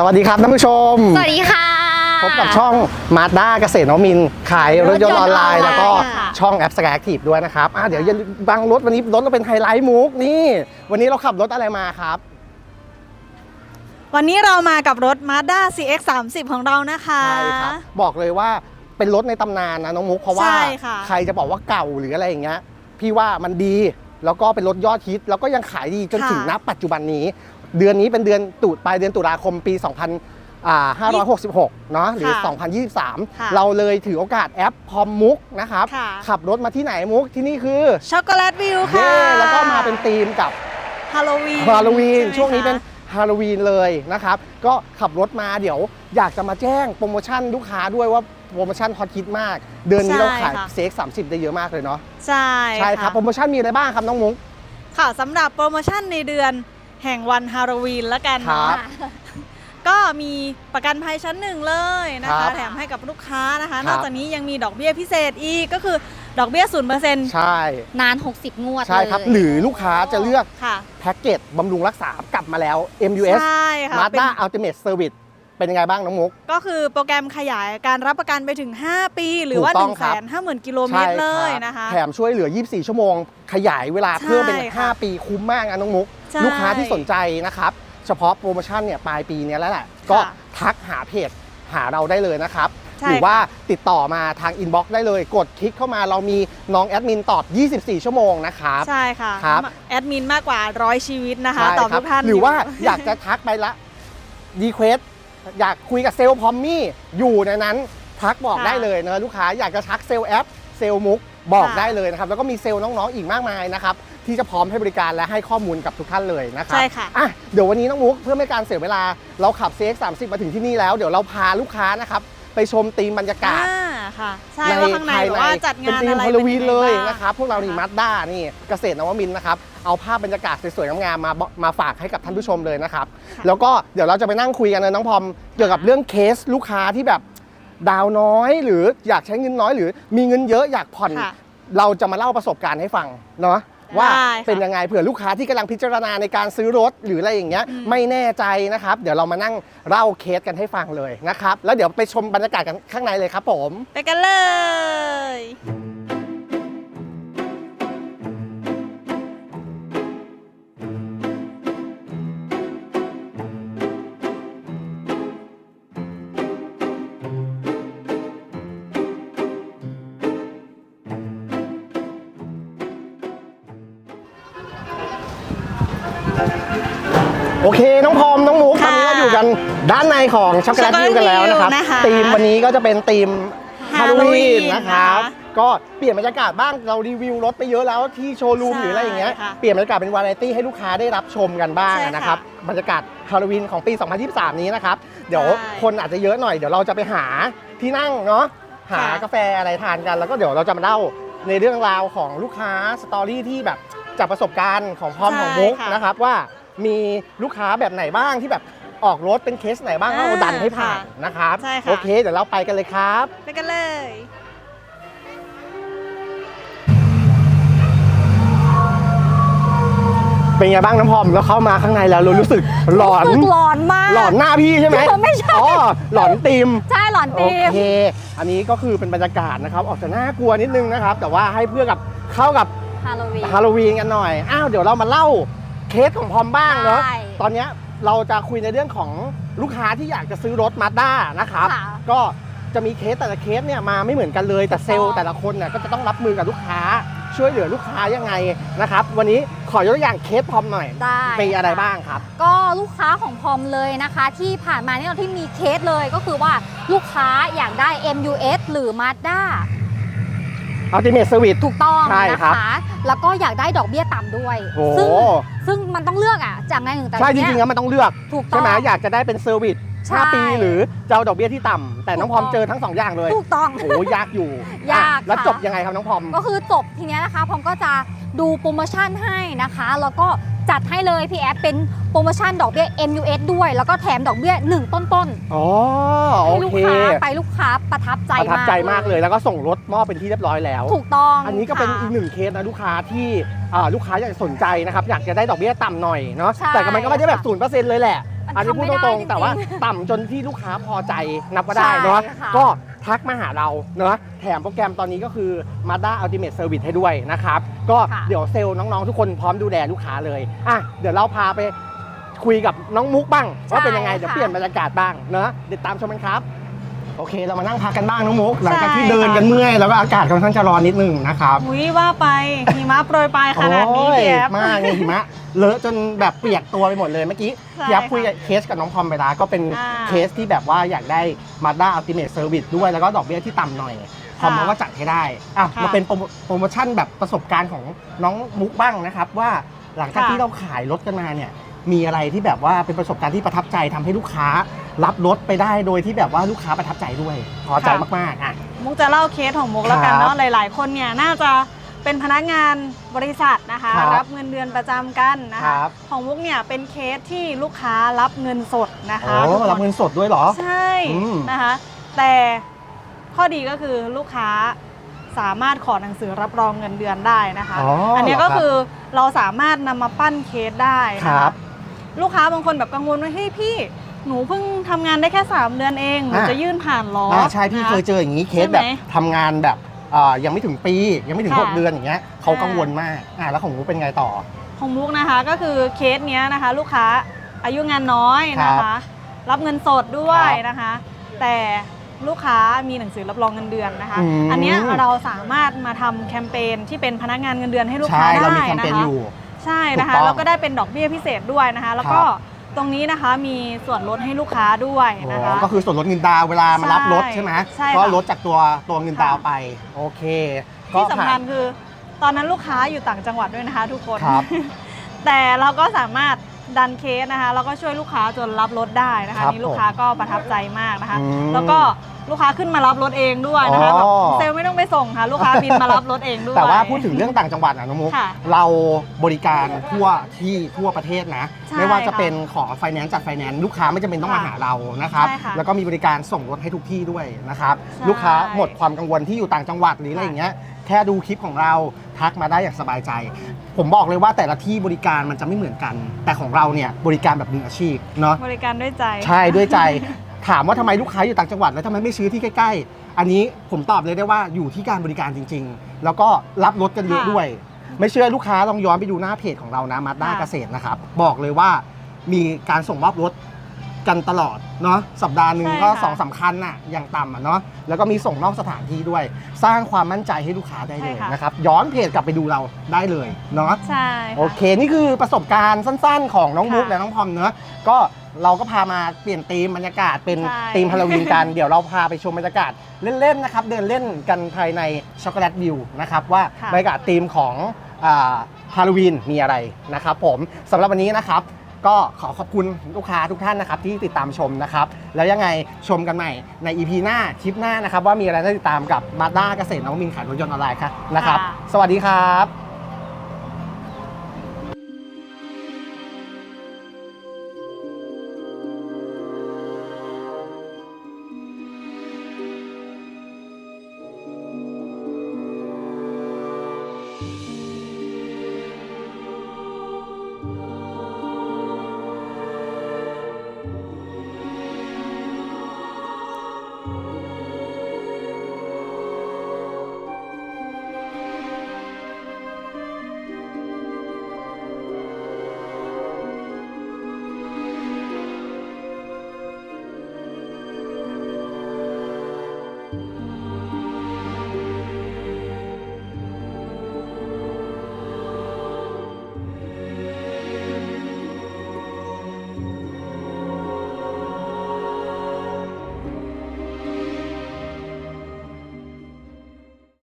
สวัสดีครับท่านผู้ชม สวัสดีค่ะ พบกับช่องมาด้าเกษตรนวมินทร์ขายรถยนต์ออนไลน์รถยนต์ออนไลน์ แล้วก็ค่ะช่องแอปสกายแอคทีฟด้วยนะครับอะเดี๋ยวอย่าลืมบางรถวันนี้รถเราเป็นไฮไลท์มุกนี่ วันนี้เราขับรถอะไรมาครับ วันนี้เรามากับรถ Mazda CX 30ของเรานะคะใช่ครับบอกเลยว่าเป็นรถในตำนานนะน้องมุกเพราะว่าใช่ค่ะใครจะบอกว่าเก่าหรืออะไรอย่างเงี้ยพี่ว่ามันดี แล้วก็เป็นรถยอดฮิต แล้วก็ยังขายดีจนถึงณปัจจุบันนี้ เดือนนี้เป็นเดือนตุปลายเดือนตุลาคมปี2000อ่า566 เนาะหรือค่ะ2023 เราเลยถือโอกาสแอปพร้อมมุกนะครับค่ะขับรถมาที่ไหนมุกที่นี่คือ ช็อกโกแลตวิวเย้ค่ะแล้วก็มาเป็นธีมกับฮาโลวีนฮาโลวีนใไหมช่วงนี้คะเป็นฮาโลวีนเลยนะครับ ก็ขับรถมาเดี๋ยวอยากจะมาแจ้งโปรโมชั่นลูกค้าด้วยว่า โปรโมชั่นฮอตฮิตมาก เดือนนี้เราขายใช่ค่ะ เซ็กสามสิบได้เยอะมากเลยเนาะใช่ใช่ครับโปรโมชั่นมีอะไรบ้างครับน้องมุก ค่ะสำหรับโปรโมชั่นในเดือนแห่งวันฮาโลวีนแล้วกันครัเนาะบ ก็มีประกันภัยชั้นหนึ่งเลยนะครัคะ บแถมให้กับลูกค้านะคะ ครับ นอกจากนี้ยังมีดอกเบี้ยพิเศษอีก ก็คือดอกเบี้ยศูนย์เปอร์เซ็นต์ใช่นาน 60 งวดใช่ครับ เลยหรือลูกค้าจะเลือกค่ะแพ็กเกจบำรุงรักษา กลับมาแล้ว MUS ใช่ค่ะเป็น Mazda Ultimate Service เป็นยังไงบ้างน้องมุก ก็คือโปรแกรมขยายการรับประกันไปถึง 5 ปี หรือว่าถูก1ต้5องครับ0 0 0 0 กิโลเมใช่ตรเลยรับนะคะ แถมช่วยเหลือ 24 ชั่วโมง ขยายเวลาเพิ่มเป็นใช่ค่ะ5ปีคุ้มมากนะน้องมุกใช่ลูกค้าที่สนใจนะครับ เฉพาะโปรโมชั่นเนี่ยปลายปีเนี้ยแล้วแหละ ก็ทักหาเพจหาเราได้เลยนะครับใช่หรือว่าติดต่อมาทางอินบ็อกซ์ได้เลย กดคลิกเข้ามาเรามีน้องแอดมินตอบ 24 ชั่วโมงนะครับ ใช่ค่ะครับแอดมินมากกว่าร้อยชีวิตนะคะใช่ตอบครัทุกท่าน หรือว่ายู่อยากจะทักไปละดีเควส อยากคุยกับเซลล์พอมมี่อยู่ในนั้นทักบอกค่ะได้เลยนะลูกค้าอยากจะทักเซลล์แอปเซลล์มุกบอกค่ะ ได้เลยนะครับแล้วก็มีเซลล์น้องๆอีกมากมายนะครับที่จะพร้อมให้บริการและให้ข้อมูลกับทุกท่านเลยนะครับ ใช่ค่ะ อะเดี๋ยววันนี้น้องมุกเพื่อไม่ให้การเสียเวลาเราขับ CX 30มาถึงที่นี่แล้ว เดี๋ยวเราพาลูกค้านะครับ ไปชมธีมบรรยากาศอ่า ค่ะ ใช่ว่าข้างในแบบว่าจัดงานเป็นธีมอะไรฮาโลวีนเลยป็งไงบ้างนะครับ พวกเรานี่มาด้านี่เกษตรนวมินทร์นะครับ เอาภาพบรรยากาศสวยๆงามๆมามาฝากให้กับท่านผู้ชมเลยนะครับค่ะแล้วก็เดี๋ยวเราจะไปนั่งคุยกันนะน้องพอมเกี่ยวกับเรื่องเคสลูกค้าที่แบบดาวน้อย หรืออยากใช้เงินน้อย หรือมีเงินเยอะอยากผ่อนค่ะเราจะมาเล่าประสบการณ์ให้ฟังเนาะ ว่าได้ค่ะ เป็นยังไงเผื่อลูกค้าที่กำลังพิจารณาในการซื้อรถหรืออะไรอย่างเงี้ยอืมไม่แน่ใจนะครับ เดี๋ยวเรามานั่งเล่าเคสกันให้ฟังเลยนะครับ แล้วเดี๋ยวไปชมบรรยากาศกันข้างในเลยครับผม ไปกันเลย โอเค น้องพรมน้องมุกตอนค่ะนี้เราอยู่กันด้านในของช็อกโกแลต Chocolate วิวกันแล้วนะครับ View นะคะธีมวันนี้ก็จะเป็นธีมฮาโลวีน Halloween นะครับ นะคะก็เปลี่ยนบรรยากาศบ้างเรารีวิวรถไปเยอะแล้วที่โชว์รูมใช่หรืออะไรอย่างเงี้ยค่ะเปลี่ยนบรรยากาศเป็นวาไรตี้ให้ลูกค้าได้รับชมกันบ้างใช่ค่ะนะครับบรรยากาศฮาโลวีนของปี 2023 นี้นะครับ เดี๋ยวใช่คนอาจจะเยอะหน่อยเดี๋ยวเราจะไปหาที่นั่งเนาะหาค่ะ กาแฟอะไรทานกัน แล้วก็เดี๋ยวเราจะมาเล่าในเรื่องราวของลูกค้าสตอรี่ที่แบบจากประสบการณ์ของพร้อมของมุกใช่ค่ะนะครับว่า มีลูกค้าแบบไหนบ้างที่แบบออกรถเป็นเคสไหนบ้างอ่าเราดันให้ผ่านค่ะนะครับ ใช่ค่ะ โอเค เดี๋ยวเราไปกันเลยครับ ไปกันเลย เป็นไงบ้างน้ำพอมแล้วเข้ามาข้างในแล้วเรารู้สึกหลอน รู้สึกหลอนมาก หลอนหน้าพี่ใช่ไหมไม่ใช่ อ๋อหลอนตีมใช่หลอนโอตีม เค อันนี้ก็คือเป็นบรรยากาศนะครับ ออกจะน่ากลัวนิดนึงนะครับ แต่ว่าให้เพื่อกับเข้ากับฮาโลวีน ฮาโลวีนกันหน่อย อ้าว เดี๋ยวเรามาเล่า เคสของพอมบ้างเนาะได้ตอนเนี้ยเราจะคุยในเรื่องของลูกค้าที่อยากจะซื้อรถมาด้านะครับ ค่ะก็จะมีเคสแต่ละเคสเนี่ยมาไม่เหมือนกันเลย แต่เซลล์ถูกต้องแต่ละคนเนี่ยก็จะต้องรับมือกับลูกค้า ช่วยเหลือลูกค้ายังไงนะครับ วันนี้ขอยกตัวอย่างเคสพอมหน่อยได้มีอะไรค่บ้างครับ ก็ลูกค้าของพอมเลยนะคะ ที่ผ่านมาเนี่ยที่มีเคสเลยก็คือว่าลูกค้าอยากได้ MUS หรือ Mazda Ultimate Service ถูกต้องใช่นะครับคะแล้วก็อยากได้ดอกเบี้ยต่ำ ด้วย โอ้ ซึ่งซึ่งมันต้องเลือกอะ จากในหนึ่งแต่ใช่จเนี้ยริงๆแล้วมันต้องเลือกถูกต้ใช่อง ไหมอยากจะได้เป็นเซอร์วิสใช่5ปีหรือจะเอาดอกเบี้ยที่ต่ำแต่น้องพอมถูกต้อง เจอทั้งสองอย่างเลยถูกต้อง โอ้ยากอยู่ยากอะแล้วค่ะ จบยังไงครับน้องพอม ก็คือจบทีเนี้ยนะคะพอมก็จะดูโปรโมชั่นให้นะคะ แล้วก็ จัดให้เลยพี่แอดเป็นโปรโมชั่นดอกเบี้ย MUS ด้วย แล้วก็แถมดอกเบี้ย1ต้นอ๋อๆโอให้ลูกเคค้าไปลูกค้าประทับใจประทับมากใจมากเลยแล้วก็ส่งรถมอบเป็นที่เรียบร้อยแล้ว ถูกต้องอันนี้ก็เป็นค่ะอีกหนึ่งเคสนะลูกค้าที่อ่าลูกค้าอยากสนใจนะครับอยากจะได้ดอกเบี้ยต่ำหน่อยเนาะใช่แต่ก็มันก็ไม่ได้แบบศูนย์เปอร์เซ็นต์เลยแหละ อันนี้พูดทำไม่ตได้รงจริงๆๆแต่ว่าต่ำจนที่ลูกค้าพอใจนับว่าได้เนาะใช่ค่ะก็ ทักมาหาเราเนาะแถมโปรแกรมตอนนี้ก็คือ Mazda Ultimate Service ให้ด้วยนะครับ ก็ค่ะ เดี๋ยวเซลล์น้องๆ ทุกคนพร้อมดูแลลูกค้าเลยอะเดี๋ยวเราพาไปคุยกับน้องมุกบ้างว่าเป็นยังไง เดี๋ยวเปลี่ยนบรรยากาศบ้างเนาะเดี๋ยวตามชมกันครับ โอเค เรามานั่งพักกันบ้างน้องมุก หลังจากที่ใช่เดินกันเมื่อย แล้วก็อากาศค่อนข้างจะร้อนนิดนึงนะครับหุยว่าไปหิมะโปรยปลายขนาดนี้โอ้ยพี่แอฟมากเลยหิมะเลอะจนแบบเปียกตัวไปหมดเลยเมื่อกี้ใช่พี่แอฟคุยกับเคสกับน้องพอมไปแล้วก็เป็นอ่าเคสที่แบบว่าอยากได้ Mazda Ultimate Service ด้วยแล้วก็ดอกเบี้ยที่ต่ำหน่อยพอมค่ะมาว่าจัดให้ได้อะค่ะมาเป็นโปรโมโปรโมชั่นแบบประสบการณ์ของน้องมุกบ้างนะครับว่าหลังจากค่ะที่เราขายรถกันมาเนี่ยมีอะไรที่แบบว่าเป็นประสบการณ์ที่ประทับใจทำให้ลูกค้า รับรถไปได้โดยที่แบบว่าลูกค้าประทับใจด้วยพอใจมากๆอะ มุกจะเล่าเคสของมุกแล้วกันครับเนาะหลาย ๆ คนเนี่ยน่าจะเป็นพนักงานบริษัทนะคะ ครับรับเงินเดือนประจำกันนะครัคะ บ ของมุกเนี่ยเป็นเคสที่ลูกค้ารับเงินสดนะคะโอ้ทุกคน รับเงินสดด้วยเหรอ ใช่อืม นะคะแต่ข้อดีก็คือลูกค้าสามารถขอหนังสือรับรองเงินเดือนได้นะคะอ๋ออัอันเนี้ยก็เหรอครับคือเราสามารถนำมาปั้นเคสได้นะะครับ ลูกค้าบางคนแบบกังวลว่าเฮ้ยพี่ หนูเพิ่งทำงานได้แค่ 3 เดือนเอง หนูอะ จะยื่นผ่านเหรออ่าใช่พี่นะ เคยเจออย่างนี้เคสใช่ไหมแบบทำงานแบบอ่ายังไม่ถึงปี ยังไม่ถึง ค่ะ6 เดือนอย่างเงี้ยเขาอ่า กังวลมากอ่าแล้วของมุกเป็นไงต่อ ของมุกนะคะก็คือเคสเนี้ยนะคะ ลูกค้าอายุงานน้อยนะครัคะบรับเงินสดด้วยครับนะคะ แต่ลูกค้ามีหนังสือรับรองเงินเดือนนะคะ อืม อันเนี้ยเราสามารถมาทำแคมเปญที่เป็นพนักงานเงินเดือนให้ลูกค้าใช่ได้เรามีแคมนะเปญคะ อยู่ ใช่นะคะถูกต้องแล้วก็ได้เป็นดอกเบี้ยพิเศษด้วยนะคะ แล้วก็ครับ ตรงนี้นะคะมีส่วนลดให้ลูกค้าด้วยนะคะ อ๋อก็คือส่วนลดเงินดาวน์เวลามารับรถใช่ไหมใช่ค่ะก็ลดจากตัวตัวเงินดาวน์ไป โอเค ก็ที่สำคัญผ่านคือ ตอนนั้นลูกค้าอยู่ต่างจังหวัดด้วยนะคะ ทุกคน ครับ แต่เราก็สามารถดันเคสนะคะแล้วก็ช่วยลูกค้าจนรับรถได้นะคะครับนี่ลูกค้าก็ประทับใจมากนะคะ อืมแล้วก็ ลูกค้าขึ้นมารับรถเองด้วยนะคะอ๋อแบบเซลล์ไม่ต้องไปส่งค่ะ ลูกค้าบินมารับรถเองด้วย แต่ว่าพูดถึงเรื่องต่างจังหวัดนะน้องมุกค่ะเราบริการทั่วที่ทั่วประเทศนะ ใช่ไม่ว่าจะค่ะเป็นของไฟแนนซ์จัดไฟแนนซ์ลูกค้าไม่จำเป็นต้องมาค่ะหาเรานะครับ ใช่ค่ะแล้วก็มีบริการส่งรถให้ทุกที่ด้วยนะครับ ใช่ลูกค้าหมดความกังวลที่อยู่ต่างจังหวัดหรืออะไรอย่างเงี้ยแค่ดูคลิปของเราทักมาได้อย่างสบายใจ ผมบอกเลยว่าแต่ละที่บริการมันจะไม่เหมือนกัน แต่ของเราเนี่ยบริการแบบมืออาชีพเนาะ บริการด้วยใจ ใช่ด้วยใจ ถามว่าทำไมลูกค้าอยู่ต่างจังหวัดแล้วทำไมไม่ซื้อที่ใกล้ ๆ อันนี้ผมตอบเลยได้ว่าอยู่ที่การบริการจริง ๆ แล้วก็รับรถกันเยอะค่ะด้วย ไม่เชื่อลูกค้าลองย้อนไปดูหน้าเพจของเรานะมาด้าค่ะ เกษตรนะครับ บอกเลยว่ามีการส่งมอบรถ กันตลอดเนาะสัปดาห์หนึ่งก็สองสามคันน่ะอย่างต่ำอะเนาะแล้วก็มีส่งนอกสถานที่ด้วย สร้างความมั่นใจให้ลูกค้าได้เลยนะครับย้อนเพจกลับไปดูเราได้เลยเนาะ ใช่ค่ะ โอเค นี่คือประสบการณ์สั้นๆ ของน้องมุกค่ะและน้องพอมเนอะก็เราก็พามาเปลี่ยนธีมบรรยากาศเป็นใช่ ธีมฮาโลวีนกัน เดี๋ยวเราพาไปชมบรรยากาศเล่นๆนะครับ เดินเล่นกันภายในช็อกโกแลตวิวนะครับว่าค่ะบรรยากาศธีมของฮาโลวีนมีอะไรนะครับผมสำหรับวันนี้นะครับ ก็ขอขอบคุณลูกค้าทุกท่านนะครับที่ติดตามชมนะครับ แล้วยังไงชมกันใหม่ใน EP หน้าคลิปหน้านะครับว่ามีอะไรให้ติดตามกับมาด้าเกษตรนวมินทร์ขายรถยนต์ออนไลน์ครับนะครับค่ะสวัสดีครับ